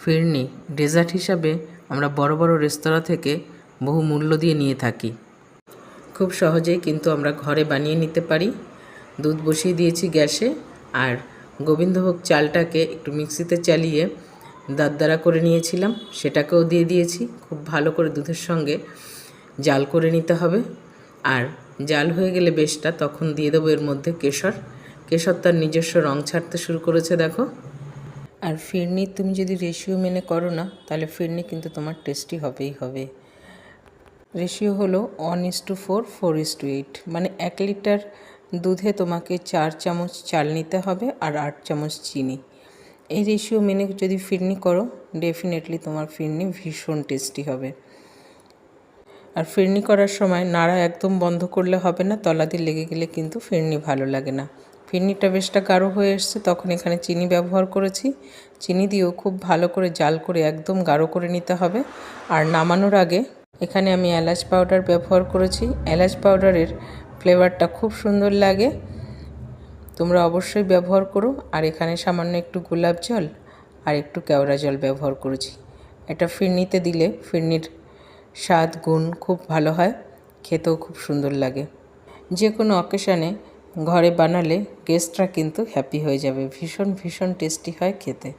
ফিরনি dessert হিসাবে আমরা বড় বড় রেস্তোরাঁ থেকে বহু মূল্য দিয়ে নিয়ে থাকি। খুব সহজেই কিন্তু আমরা ঘরে বানিয়ে নিতে পারি। দুধ বসিয়ে দিয়েছি গ্যাসে আর গোবিন্দভোগ চালটাকে একটু মিক্সিতে চালিয়ে দারদারা করে নিয়েছিলাম। সেটাকেও দিয়ে দিয়েছি। খুব ভালো করে দুধের সঙ্গে জাল করে নিতে হবে। আর জাল হয়ে গেলে বেশটা তখন দিয়ে দেবো এর মধ্যে কেশর। কেশর তার নিজস্ব রং ছাড়তে শুরু করেছে, দেখো। আর ফিরনি তুমি যদি রেশিও মেনে করো না, তাহলে ফিরনি কিন্তু তোমার টেস্টি হবেই হবে। রেশিও হলো one is two four four is two eight মানে এক লিটার দুধে তোমাকে চার চামচ চাল নিতে হবে আর আট চামচ চিনি। এই রেশিও মেনে যদি ফিরনি করো ডেফিনেটলি তোমার ফিরনি ভীষণ টেস্টি হবে। আর ফিরনি করার সময় নাড়া একদম বন্ধ করলে হবে না তলাদি লেগে গেলে কিন্তু ফিরনি ভালো লাগে না। ফিরনিটা বেশটা গাঢ় হয়ে এসছে, তখন এখানে চিনি ব্যবহার করেছি। চিনি দিয়েও খুব ভালো করে জাল করে একদম গাঢ় করে নিতে হবে। আর নামানোর আগে এখানে আমি এলাচ পাউডার ব্যবহার করেছি। এলাচ পাউডারের ফ্লেভারটা খুব সুন্দর লাগে। তোমরা অবশ্যই ব্যবহার করো। আর এখানে সামান্য একটু গোলাপ জল আর একটু কেওড়া জল ব্যবহার করেছি। এটা ফিরনিতে দিলে ফিরনির স্বাদ, গুণ খুব ভালো হয়। খেতেও খুব সুন্দর লাগে। যে কোনো অকেশানে ঘরে বানালে গেস্টরা কিন্তু হ্যাপি হয়ে যাবে। ভীষণ ভীষণ টেস্টি হয় খেতে।